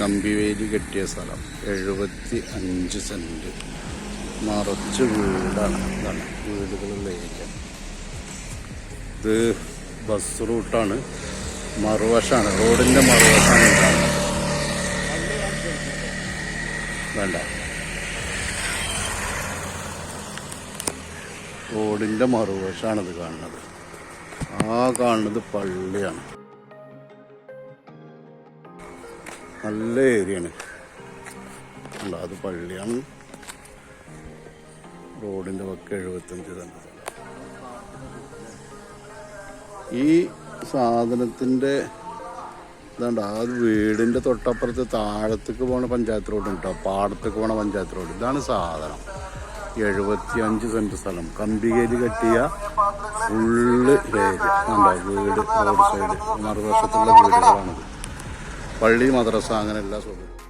കമ്പിവേലി കെട്ടിയ സ്ഥലം. എഴുപത്തി അഞ്ച് സെന്റ് മറച്ച് വീടാണ്. ഇതാണ് വീടുകളുള്ള ഏരിയ. ഇത് ബസ് റൂട്ടാണ്. മറുവശാണ്. റോഡിന്റെ കാണുന്നത്. വേണ്ട. റോഡിന്റെ മറുവശാണ് ഇത് കാണുന്നത്. ആ കാണുന്നത് പള്ളിയാണ്. നല്ല ഏരിയയാണ് അല്ല അത് പള്ളിയാണ്. റോഡിന്റെ പക്ക എഴുപത്തഞ്ച് തന്നെ ഈ സാധനത്തിന്റെ ഇതാണ്ട് ആ വീടിന്റെ തൊട്ടപ്പുറത്ത് താഴത്തേക്ക് പോണ പഞ്ചായത്ത് റോഡ് കേട്ടോ പാടത്തേക്ക് പോണ പഞ്ചായത്ത് റോഡ്. ഇതാണ് സാധനം. എഴുപത്തി അഞ്ച് സെന്റ് സ്ഥലം. കമ്പികേലി കെട്ടിയ ഫുള്ള് ഏരിയ. വീട് റോഡ് സൈഡ്. മറുവശത്തുള്ള വീടുകളാണിത്. പള്ളി മദ്രസ അങ്ങനെ എല്ലാ സൗകര്യം